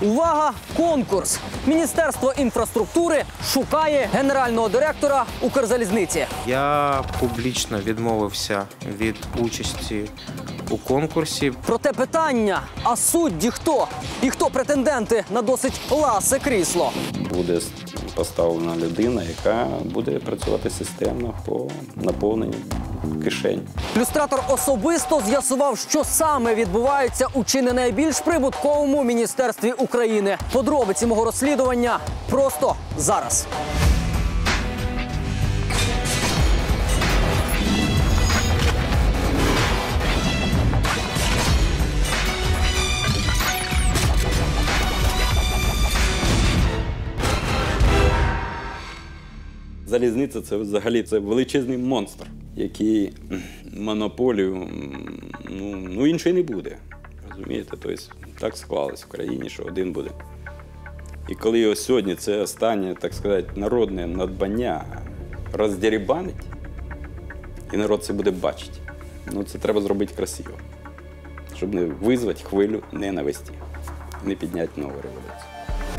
Увага! Конкурс! Міністерство інфраструктури шукає генерального директора Укрзалізниці. Я публічно відмовився від участі у конкурсі. Проте питання: а судді хто? І хто претенденти на досить ласе крісло? буде поставлена людина, яка буде працювати системно по наповненню кишень. Люстратор особисто з'ясував, що саме відбувається у чи не найбільш прибутковому міністерстві України. Подробиці мого розслідування просто зараз. Залізниця це взагалі це величезний монстр, який монополію ну, ну іншої не буде. Розумієте? Тобто так склалось в країні, що один буде. І коли його сьогодні це останнє, так сказати, народне надбання роздерібанить, і народ це буде бачити, ну це треба зробити красиво, щоб не визвати хвилю ненависті, не підняти нову революцію.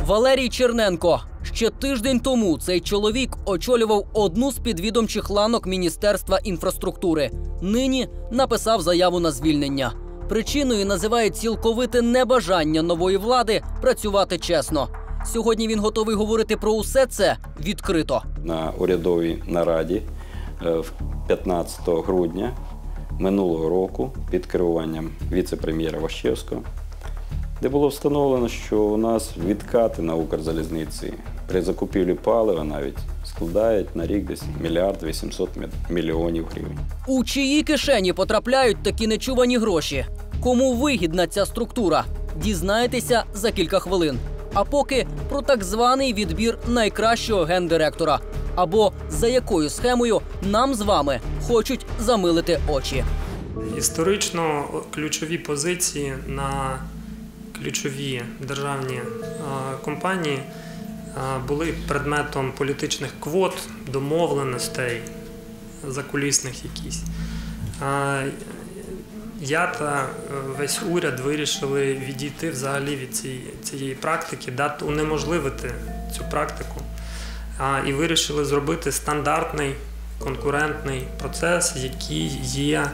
Валерій Черненко. Ще тиждень тому цей чоловік очолював одну з підвідомчих ланок Міністерства інфраструктури. Нині написав заяву на звільнення. Причиною називає цілковите небажання нової влади працювати чесно. Сьогодні він готовий говорити про усе це відкрито. на урядовій нараді е, 15 грудня минулого року під керуванням віце-прем'єра Ващевського, де було встановлено, що у нас відкати на Укрзалізниці при закупівлі палива навіть складають на рік десь мільярд 800 мільйонів гривень. У чиї кишені потрапляють такі нечувані гроші? Кому вигідна ця структура? Дізнаєтеся за кілька хвилин. А поки про так званий відбір найкращого гендиректора. Або за якою схемою нам з вами хочуть замилити очі. Історично ключові позиції на ключові державні е, компанії е, були предметом політичних квот, домовленостей, закулісних якісь. Е, Я та весь уряд вирішили відійти взагалі від цієї, цієї практики, дати унеможливити цю практику і вирішили зробити стандартний конкурентний процес, який є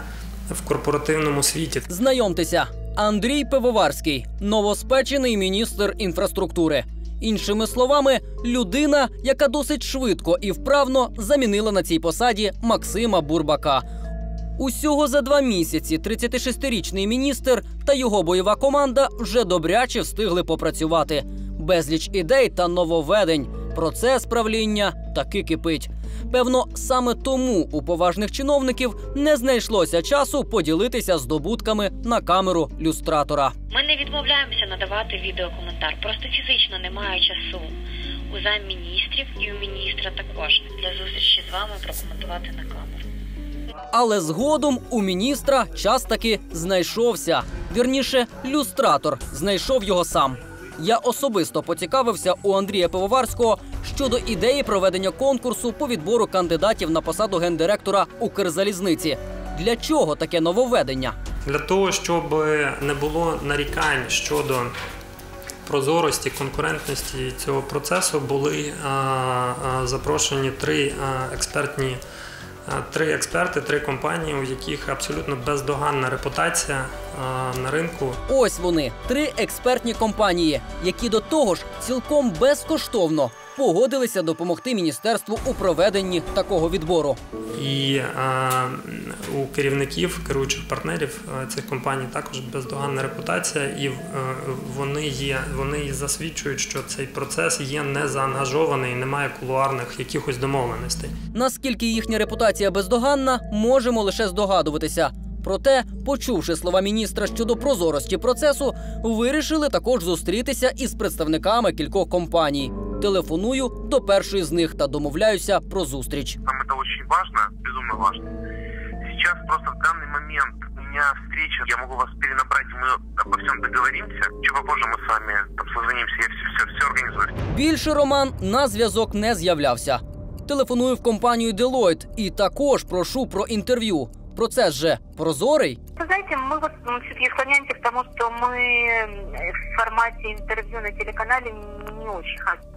в корпоративному світі. Знайомтеся, Андрій Пивоварський, новоспечений міністр інфраструктури. Іншими словами, людина, яка досить швидко і вправно замінила на цій посаді Максима Бурбака. Усього за два місяці 36-річний міністр та його бойова команда вже добряче встигли попрацювати. Безліч ідей та нововведень. Процес правління таки кипить. Певно, саме тому у поважних чиновників не знайшлося часу поділитися здобутками на камеру люстратора. Ми не відмовляємося надавати відеокоментар. Просто фізично немає часу у замміністрів і у міністра також для зустрічі з вами прокоментувати на камеру. Але згодом у міністра час таки знайшовся. Вірніше, люстратор знайшов його сам. Я особисто поцікавився у Андрія Пивоварського щодо ідеї проведення конкурсу по відбору кандидатів на посаду гендиректора Укрзалізниці. Для чого таке нововведення? Для того, щоб не було нарікань щодо прозорості, конкурентності цього процесу, були а, а, запрошені три а, експертні. Три експерти, три компанії, у яких абсолютно бездоганна репутація на ринку. Ось вони три експертні компанії, які до того ж цілком безкоштовно погодилися допомогти міністерству у проведенні такого відбору. І е, у керівників, керуючих партнерів цих компаній також бездоганна репутація, і е, вони є, вони і засвідчують, що цей процес є не заангажований, немає кулуарних якихось домовленостей. Наскільки їхня репутація бездоганна, можемо лише здогадуватися. Проте, почувши слова міністра щодо прозорості процесу, вирішили також зустрітися із представниками кількох компаній. Телефоную до першої з них та домовляюся про зустріч. Нам это очень важно, безумно важно. Сейчас просто в данный момент у меня встреча, я могу вас перенабрать, мы обо всем договоримся. Чуть попозже мы с вами там созвонимся, я все, все, все организую. Більше Роман на зв'язок не з'являвся. Телефоную в компанію Deloitte і також прошу про інтерв'ю. Процес же прозорий. Вы знаете, мы вот все-таки склоняемся к тому, что мы э, в формате интервью на телеканале не очень хотим.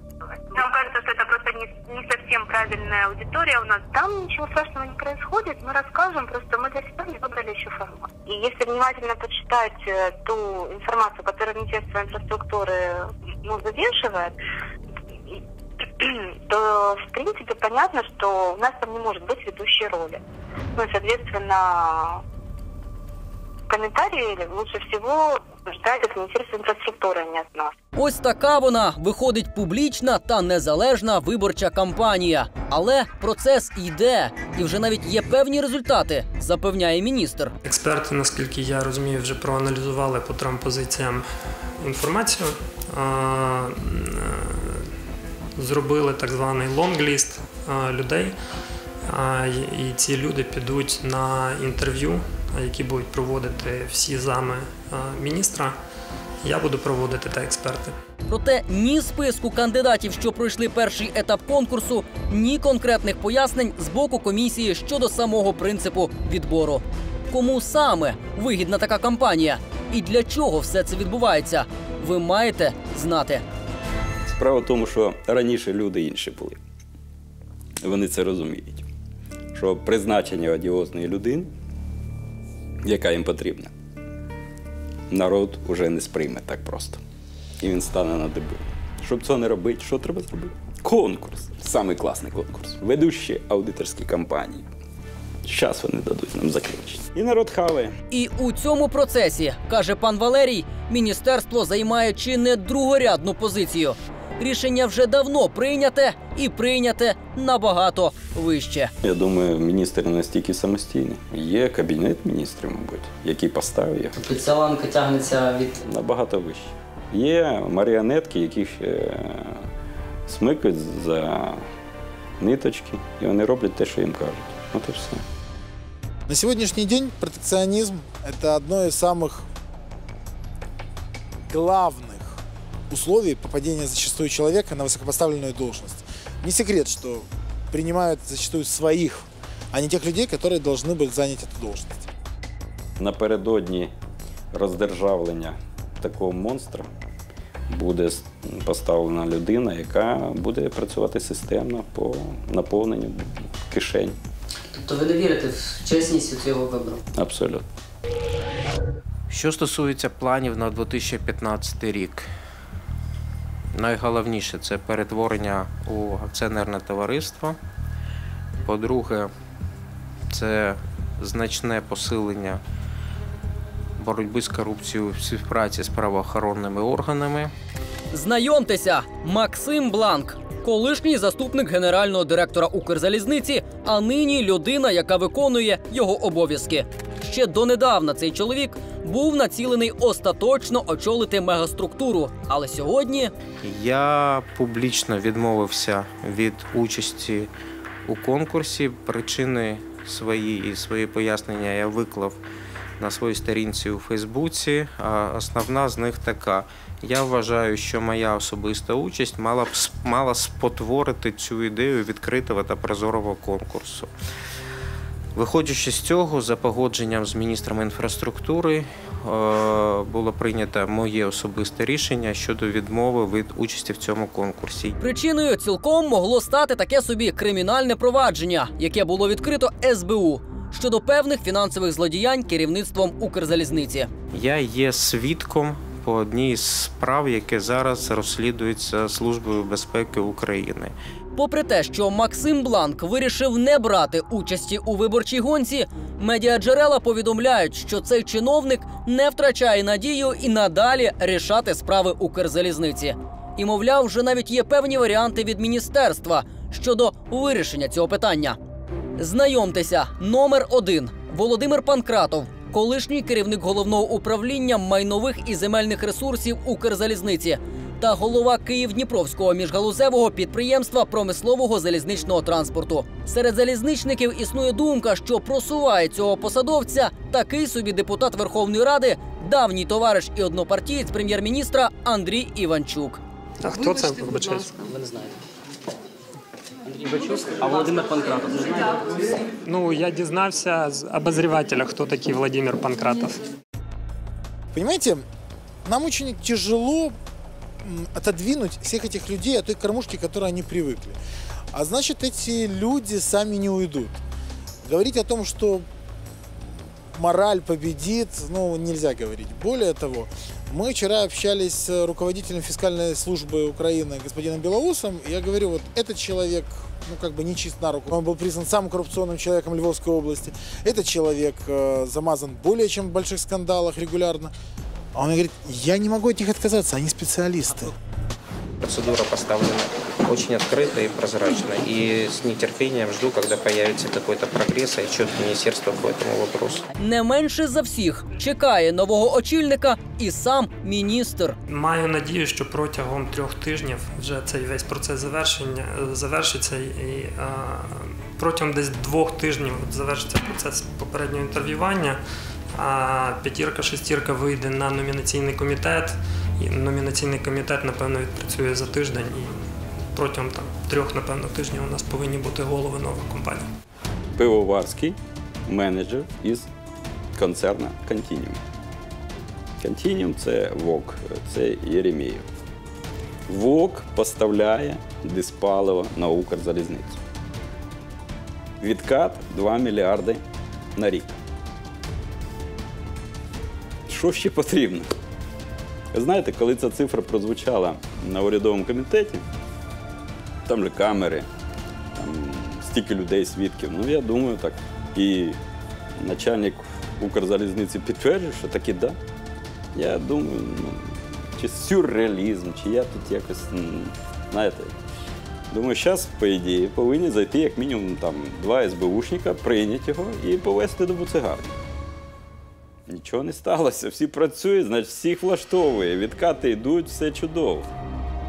Нам кажется, что это просто не, не совсем правильная аудитория у нас. Там ничего страшного не происходит, мы расскажем, просто мы для себя не выбрали еще формат. И если внимательно почитать э, ту информацию, которую Министерство инфраструктуры ну, вывешивает, то, в принципе, понятно, что у нас там не может быть ведущей роли. Ну, и, соответственно, комментарии лучше всего ждать от Министерства инфраструктуры, не нас. Ось така вона виходить публічна та незалежна виборча кампанія. Але процес йде, і вже навіть є певні результати, запевняє міністр. Експерти, наскільки я розумію, вже проаналізували по трьом позиціям інформацію. Зробили так званий лонгліст людей. і- ці люди підуть на інтерв'ю, які будуть проводити всі зами міністра. Я буду проводити та експерти. Проте ні списку кандидатів, що пройшли перший етап конкурсу, ні конкретних пояснень з боку комісії щодо самого принципу відбору. Кому саме вигідна така кампанія і для чого все це відбувається, ви маєте знати. Справа в тому, що раніше люди інші були. Вони це розуміють. Що призначення одіозної людини, яка їм потрібна, народ уже не сприйме так просто. І він стане на деби. Щоб це не робити, що треба зробити? Конкурс. Самий класний конкурс. Ведущі аудиторські кампанії. Зараз вони дадуть нам закінчення. І народ хаває. І у цьому процесі, каже пан Валерій, міністерство займає чи не другорядну позицію. Рішення вже давно прийняте і прийняте набагато вище. Я думаю, міністр не настільки самостійний. Є кабінет міністрів, мабуть, який поставив їх. Тобто ця ланка тягнеться від набагато вище. Є маріонетки, яких е, смикають за ниточки, і вони роблять те, що їм кажуть. От і все. На сегодняшний день протекционизм – это одно из самых главных условий попадения зачастую человека на высокопоставленную должность. Не секрет, что принимают зачастую своих, а не тех людей, которые должны были занять эту должность. Напередодні роздержавлення такого монстра буде с- поставлена людина, яка буде працювати системно по наповненню кишень. Тобто ви не вірите в чесність цього вибору? Абсолютно. Що стосується планів на 2015 рік, найголовніше це перетворення у акціонерне товариство. По-друге, це значне посилення боротьби з корупцією в співпраці з правоохоронними органами. Знайомтеся, Максим Бланк, колишній заступник генерального директора Укрзалізниці, а нині людина, яка виконує його обов'язки. Ще донедавна цей чоловік був націлений остаточно очолити мегаструктуру, але сьогодні Я публічно відмовився від участі у конкурсі. Причини свої і свої пояснення я виклав на своїй сторінці у Фейсбуці. Основна з них така: я вважаю, що моя особиста участь мала б мала спотворити цю ідею відкритого та прозорого конкурсу. Виходячи з цього, за погодженням з міністром інфраструктури е, було прийнято моє особисте рішення щодо відмови від участі в цьому конкурсі. причиною цілком могло стати таке собі кримінальне провадження, яке було відкрито СБУ щодо певних фінансових злодіянь керівництвом Укрзалізниці. Я є свідком по одній з справ, яке зараз розслідується Службою безпеки України. Попри те, що Максим Бланк вирішив не брати участі у виборчій гонці, медіаджерела повідомляють, що цей чиновник не втрачає надію і надалі рішати справи Укрзалізниці. І, мовляв, вже навіть є певні варіанти від міністерства щодо вирішення цього питання. Знайомтеся, номер один Володимир Панкратов, колишній керівник головного управління майнових і земельних ресурсів Укрзалізниці та голова Київ-Дніпровського міжгалузевого підприємства промислового залізничного транспорту. Серед залізничників існує думка, що просуває цього посадовця такий собі депутат Верховної Ради, давній товариш і однопартієць прем'єр-міністра Андрій Іванчук. А хто це вибачаюсь? Ви не знаєте. Івачук, а Володимир Панкратов, не знаєте? Ну, я дізнався з обозрівателя, хто такий Владимир Панкратов. Понимаете, нам очень тяжело отодвинуть всех этих людей от той кормушки, к которой они привыкли. А значит, эти люди сами не уйдут. Говорить о том, что мораль победит, ну, нельзя говорить. Более того, мы вчера общались с руководителем фискальной службы Украины господином Белоусом. Я говорю, вот этот человек, ну, как бы не чист на руку. Он был признан самым коррупционным человеком Львовской области. Этот человек э, замазан более чем в больших скандалах регулярно. А он мне говорит, я не могу от них отказаться, они специалисты. Процедура поставлена очень открыто и прозрачно. И с нетерпением жду, когда появится какой-то прогресс и отчет министерства по этому вопросу. Не менше за всіх чекає нового очільника і сам міністр. Маю надію, що протягом трьох тижнів вже цей весь процес завершення е, завершиться, і е, протягом десь двох тижнів от завершиться процес попереднього інтерв'ювання. А п'ятірка, шестірка вийде на номінаційний комітет, і номінаційний комітет, напевно, відпрацює за тиждень. І протягом там трьох, напевно, тижнів у нас повинні бути голови нових компаній. Пивоварський менеджер із концерна Continuum. Continuum – це ВОК, це Єремєєв. ВОК поставляє диспаливо на Укрзалізницю. Відкат 2 мільярди на рік. Що ще потрібно? Знаєте, коли ця цифра прозвучала на урядовому комітеті, там же камери, там стільки людей, свідків. Ну, я думаю, так. І начальник Укрзалізниці підтверджує, що таки да. Я думаю, ну, чи сюрреалізм, чи я тут якось, знаєте. Думаю, зараз, по ідеї, повинні зайти як мінімум там два СБУшника, прийняти його і повезти до буцегарні. Нічого не сталося, всі працюють, значить всіх влаштовує. Відкати йдуть, все чудово.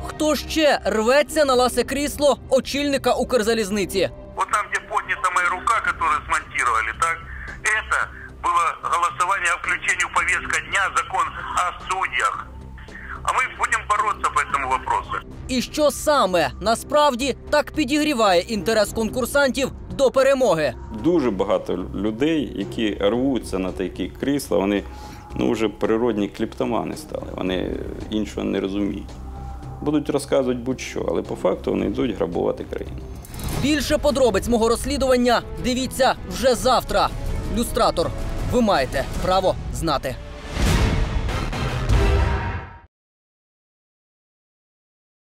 Хто ще рветься на ласе крісло очільника Укрзалізниці? Вот там, где поднята моя рука, которую смонтировали, так, это было голосование о включении в повестка дня закон о судьях. А мы будем бороться по этому вопросу. І що саме насправді так підігріває інтерес конкурсантів до перемоги? дуже багато людей, які рвуться на такі крісла, вони ну, вже природні кліптомани стали, вони іншого не розуміють. Будуть розказувати будь-що, але по факту вони йдуть грабувати країну. Більше подробиць мого розслідування дивіться вже завтра. Люстратор, ви маєте право знати.